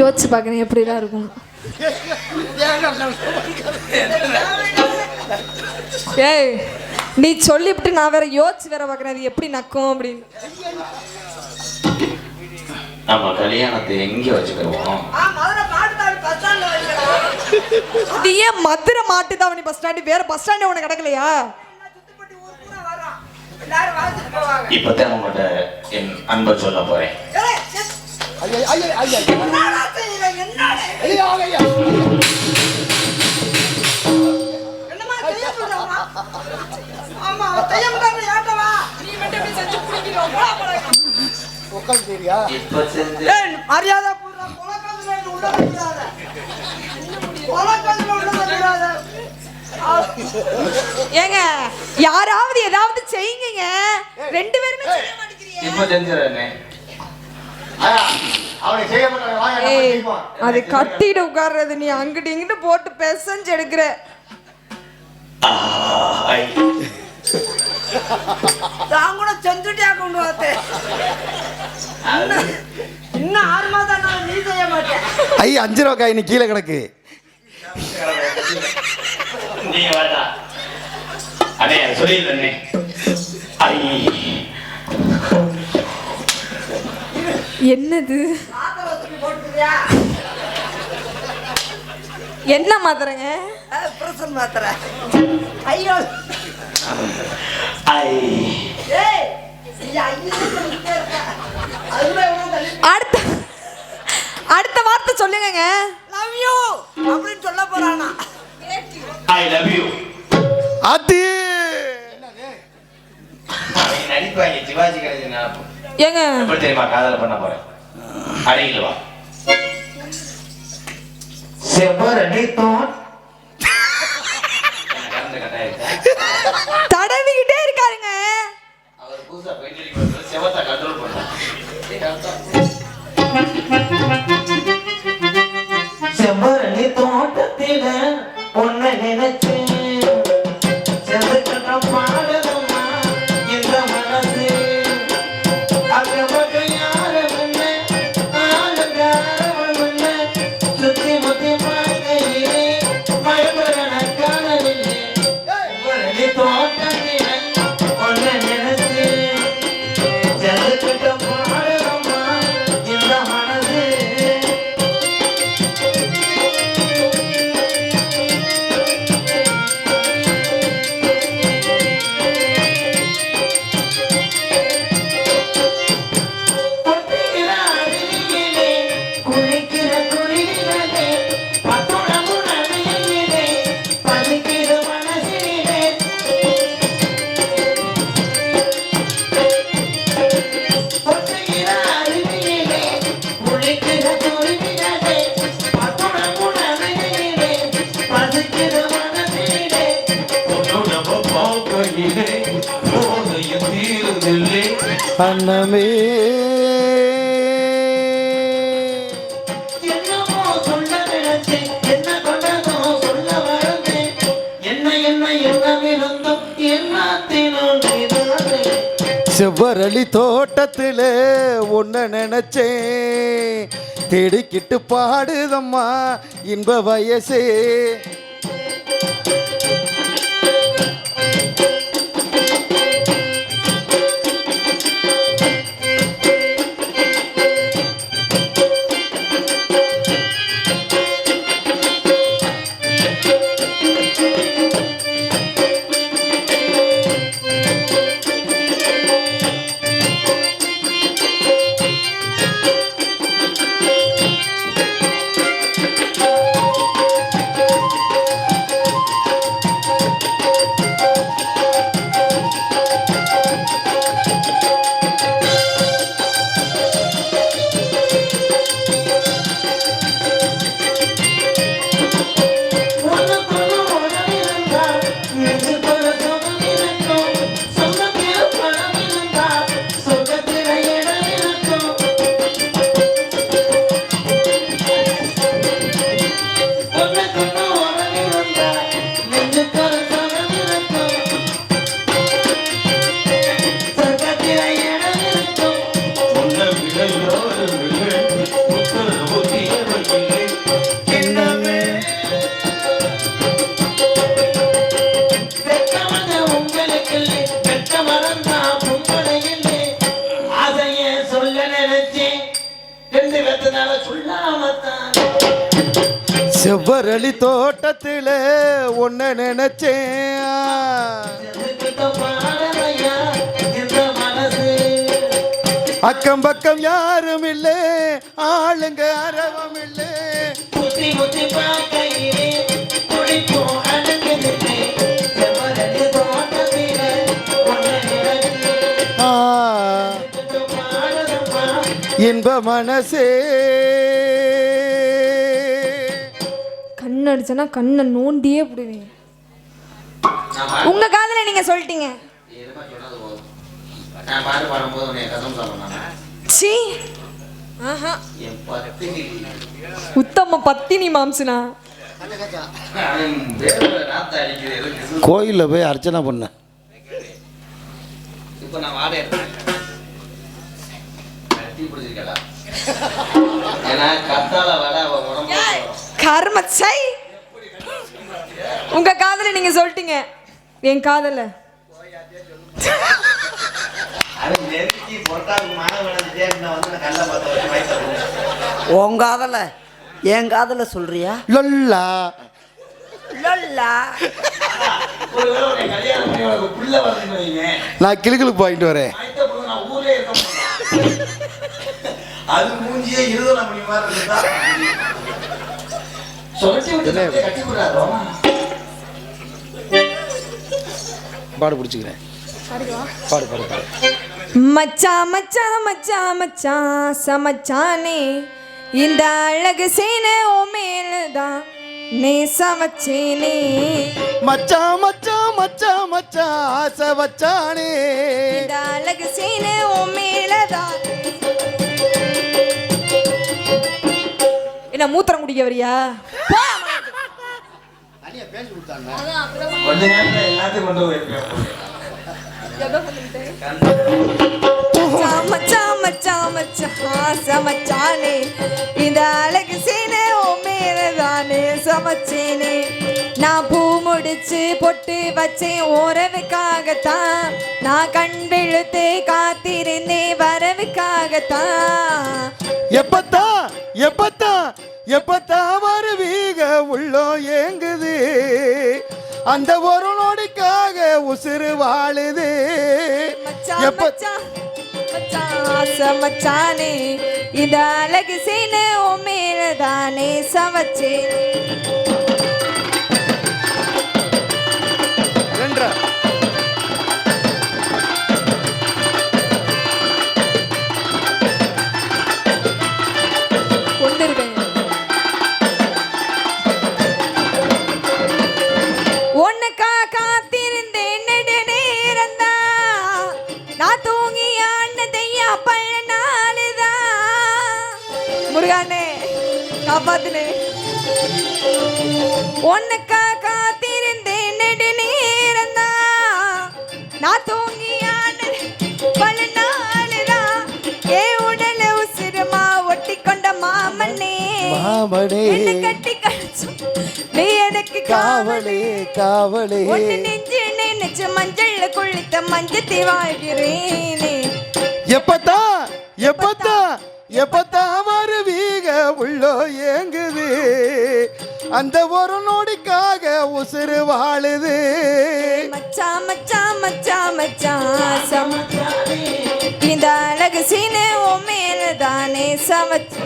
யோசிச்சு பார்க்குறேன் எப்படிலாம் இருக்கும். ஏய் நீ சொல்லிவிட்டு நான் வேற யோசிச்சு வேற பார்க்குறேன் அது எப்படி நக்கும் அப்படின்னு. நம்ம கல்யாணத்தை எங்க வச்சுக்கிறோம் இது ஏன் மதுரை மாட்டுதாவணி பஸ் ஸ்டாண்டு வேற பஸ் ஸ்டாண்டு உனக்கு கிடக்கலையா? இப்பதான் உங்கள்கிட்ட என் அன்பை சொல்ல போறேன். ஐயா மரியாதை ஏங்க யாராவது ஏதாவது செய்யுங்க. ரெண்டு பேருமே செய்ய மாட்டேங்கிறீங்க. இப்ப செஞ்சிடறேன் அவனை செய்ய மாட்டாங்க வாங்க நம்ம ஏய் செய்வோம். அது கட்டிட்டு உட்கார்றது நீ அங்கிட்டு இங்கிட்டு போட்டு பெசஞ்சு எடுக்கிற. நான் கூட செஞ்சுட்டியா கொண்டு பார்த்தேன் இன்னும் ஆறு மாதம் நீ செய்ய மாட்டேன். ஐயா அஞ்சு ரூபா காய் நீ கீழே கிடக்கு. நீ வாடா அண்ணே சொல்லிடுறேன்னே ஐ. என்னது? என்ன மாத்திரங்க? பிரசன் மாத்திரை. ஐயோ. அடுத்த அடுத்த வார்த்தை சொல்லுங்கங்க. லவ் யூ அப்படின்னு சொல்ல போறானா. ஐ லவ் யூ அது அவன் நடிப்பாங்க சிவாஜி கணேசன் நினைப்பு. ஏங்க? எப்படி தெரியுமா காதல் பண்ண போறேன்? அருகில் வா. செவ்வரடி தோன். தடவிக்கிட்டே இருக்காருங்க. அவர் புதுசா பெயிண்ட் செவத்தை கண்ட்ரோல் பண்ணார் செவ்வரணி தோட்டத்தில உன்னை நினைச்சேன். செவ்வரளி தோட்டத்துல ஒன்ன நினைச்சேன். தேடிக்கிட்டு பாடுதம்மா இன்ப வயசே. செவ்வரளி தோட்டத்தில் ஒன்ன நினைச்சேன். அக்கம் பக்கம் யாரும் இல்லை ஆளுங்க அரவம் இல்லை. இன்ப மனசே கண் அடிச்சனா கண்ணை நோண்டியே பாட்டு உங்க காதுல நீங்க சொல்லிட்டீங்க. சீ ஆஹா. உத்தம பத்தினி மாம்சனா. கோயிலில் போய் அர்ச்சனை பண்ண. ஏன்னா கத்தால வட. கர்ம சை உங்க காதுல நீங்க சொல்லிட்டீங்க. என் காதல. உன் காதல. என் காதல சொல்றியா? லொல்லா. லொல்லா. நான் கிளுகிளுப்பு வாங்கிட்டு வரேன். அது மூஞ்சியே இருதலை மணி மாதிரி இருந்தா சொல்லி விட்டு கட்டி விடாதோ பாடு பிடிச்சிக்கிறேன். பாடு பாடு பாடு. மச்சான் மச்சான் மச்சான் மச்சான் சமச்சானே. இந்த அழகு சேனை ஓ மேலதான் நே சமச்சேனே மச்சான் மச்சான் மச்சான் மச்சான் ஆசை வச்சானே. இந்த அழகு சேனை ஓ மேலதான். என்ன மூத்திரம் குடிக்க வரியா போ. கொஞ்ச நேரத்துல எல்லாத்தையும் கொண்டு சமச்சானே இந்த அழகு சேனை ஓ மேலதானே சமச்சேனே. நான் பூ முடிச்சு பொட்டு வச்சேன் உறவுக்காகத்தான் நான் கண் விழுத்து காத்திருந்தேன் வரவுக்காகத்தான் எப்பத்தான் எப்பத்தான் எப்பத்தான் வருவீக உள்ளோ ஏங்குது. அந்த ஒரு நொடிக்காக உசுறு வாழுது. மச்சான். இந்த அழகு சேனை ஓ மேலதானே சமச்சேனே. காப்பாத்துனே. உனக்கா காத்திருந்தேன் நெடு நேரந்தா நான் தூங்கி ஆண்ட பல நாளுதா ஏ உடல உசிரமா ஒட்டி கொண்ட மாமனே. மாமனே கட்டி கழிச்சு நீ எனக்கு காவலே காவலே. நெஞ்சு நினைச்சு மஞ்சள்ல குளித்த மஞ்சத்தை வாழ்கிறேனே. எப்பத்தான் எப்பத்தான் எப்பத்தான் வருவீக உள்ளோ ஏங்குது. அந்த ஒரு நொடிக்காக உசுறு வாழுது. மச்சா மச்சா மச்சா மச்சான் இந்த அழகு சீனே உன் மேலதானே சமச்சு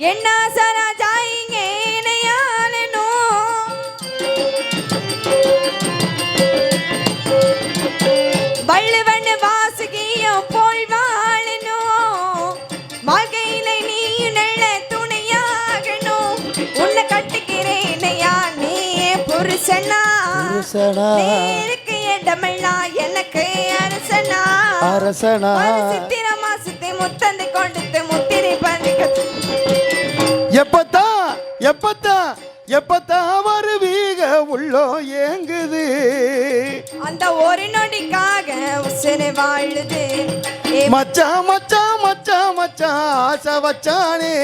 என்ன இங்கே இணையாளணும் வள்ளுவன் வாசுகியும் போல் வாழணும் வாழ்க்கையில நீ நல்ல துணையாகணும் உன்னை கட்டுகிறேனையா நீ புருஷனா. நேருக்கு இடமெல்லாம் எனக்கு அரசனா? அரசனா? சித்திர மாசத்தை முத்தந்தை கொடுத்து முத்திரை பதிக்க எப்பத்தான் எப்பத்தான் வருவீக உள்ளோ ஏங்குது? அந்த ஒரு நொடிக்காக உசுறு வாழுது. ஏ மச்சான் மச்சான் மச்சான் மச்சான் ஆசை வச்சானே.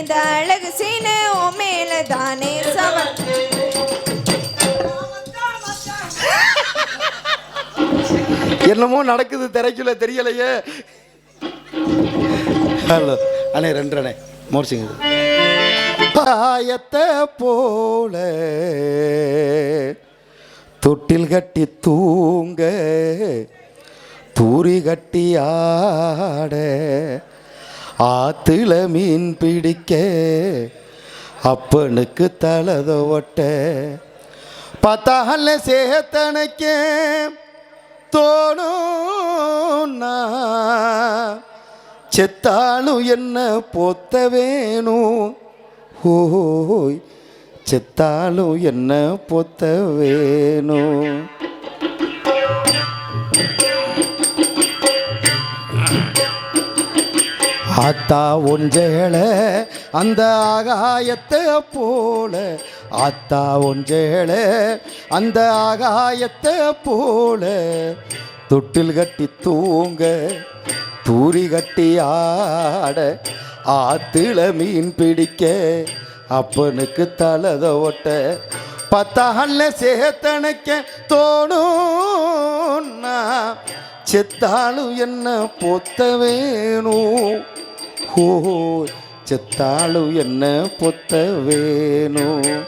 இந்த அழகு சீனு உன் மேல தானே சவ என்னமோ நடக்குது திரைக்குள்ள தெரியலையே. ஹலோ அண்ணே ரெண்டு அண்ணே மோர்சிங்க பாயத்தை போல தொட்டில் கட்டி தூங்க தூரி கட்டி ஆட ஆத்துல மீன் பிடிக்க அப்பனுக்கு தலத ஒட்ட பத்தால சேத்தனைக்க தோணும் செத்தாலும் என்ன பொத்த வேணும்? ஓய் செத்தாலும் என்ன பொத்த வேணும்? ஆத்தா ஒஞ்சேள அந்த ஆகாயத்தை போல. ஆத்தா ஒஞ்சேள அந்த ஆகாயத்தை போல. தொட்டில் கட்டி தூங்க தூரி கட்டி ஆட ஆத்துல மீன் பிடிக்க அப்பனுக்கு தலத ஒட்ட. பத்தால சேத்தனைக்க தோணும் செத்தாலும் என்ன பொத்த வேணும்? ஓ செத்தாலும் என்ன பொத்த வேணும்?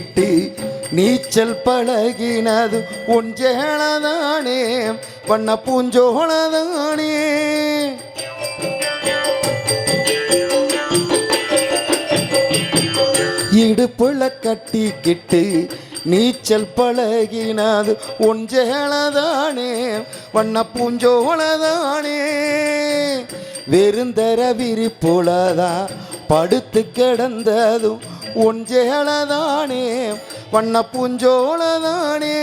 கட்டிக்கிட்டு நீச்சல் பழகினது உன் ஒஞ்சேளதானே பண்ண பூஞ்சோளதானே இடுப்புல கட்டிக்கிட்டு நீச்சல் பழகினது உன் ஒஞ்சேளதானே வண்ண பூஞ்சோளதானே வெறுந்தர விரிப்புலதான் படுத்து கிடந்ததும் ஒஞ்சேளதானே வண்ண பூஞ்சோளதானே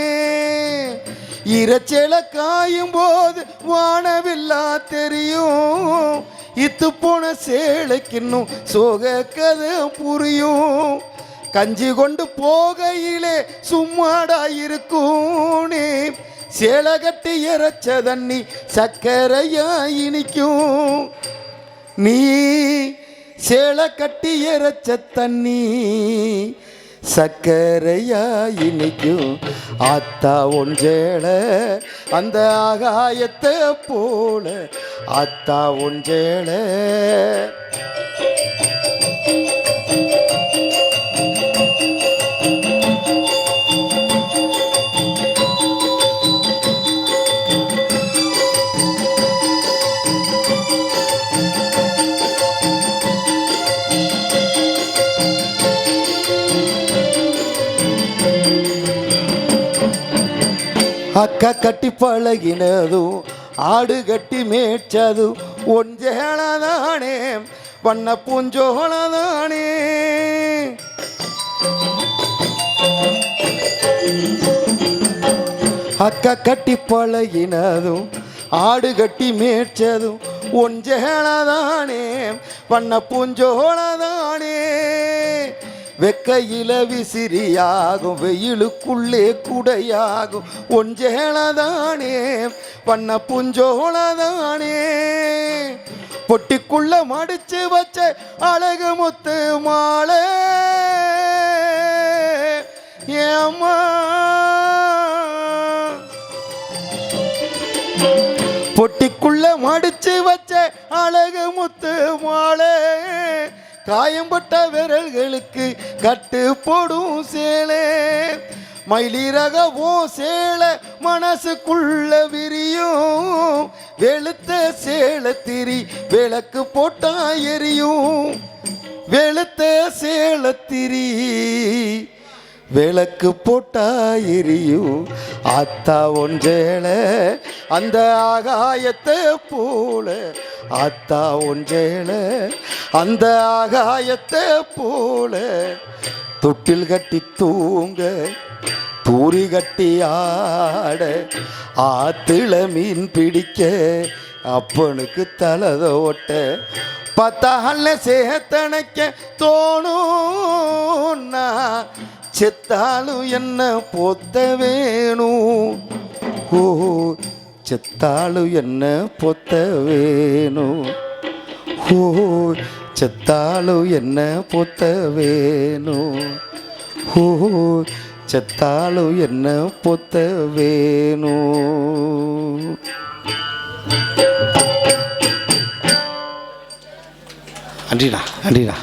இரைச்சல காயும் போது வானவில்லா தெரியும். இத்து போன சேலைக்கின்னும் சோக கதை புரியும். கஞ்சி கொண்டு போகையிலே சும்மாடா இருக்கும் நீ. சேலை கட்டி இறைச்ச தண்ணி சக்கரையா இனிக்கும். நீ சேலை கட்டி இறைச்ச தண்ணி. சக்கரையா இனிக்கும். ஆத்தா ஒன்றேள அந்த ஆகாயத்தை போல. ஆத்தா ஒன்றேள அக்கா கட்டி பழகினதும் ஆடு கட்டி மேய்ச்சதும் ஒஞ்சேளதானே வண்ண பூஞ்சோளதானே அக்கா கட்டி பழகினதும் ஆடு கட்டி மேய்ச்சதும் ஒஞ்சேளதானே வண்ண பூஞ்சோளதானே வெக்கையில விசிறியாகும் வெயிலுக்குள்ளே குடையாகும். ஒஞ்சேளதானே பண்ண புஞ்சோளதானே. பொட்டிக்குள்ள மடிச்சு வச்ச அழகு முத்து மாலை. ஏமா பொட்டிக்குள்ள மடிச்சு வச்ச அழகு முத்து மாலை. காயம்பட்ட விரல்களுக்கு கட்டு போடும் சேலே. மயிலிறகவோ சேல மனசுக்குள்ள விரியும். வெளுத்த சேல திரி விளக்கு போட்டா எரியும். வெளுத்த சேல திரி விளக்கு போட்டா எரியும். அத்தா ஒன்றேள அந்த ஆகாயத்தை போல. அத்தா ஒன்றேள அந்த ஆகாயத்தை போல. தொட்டில் கட்டி தூங்க தூரி கட்டி ஆட ஆத்துல மீன் பிடிக்க அப்பனுக்கு தலத ஓட்ட. பத்தால சேத்தனைக்க தோணும் செத்தாலும் என்ன பொத்த வேணும்? ஓ செத்தாலும் என்ன பொத்த வேணும்? ஓ செத்தாலும் என்ன பொத்த வேணும்? ஓ செத்தாலும் என்ன பொத்த வேணும்? நன்றிடா நன்றிடா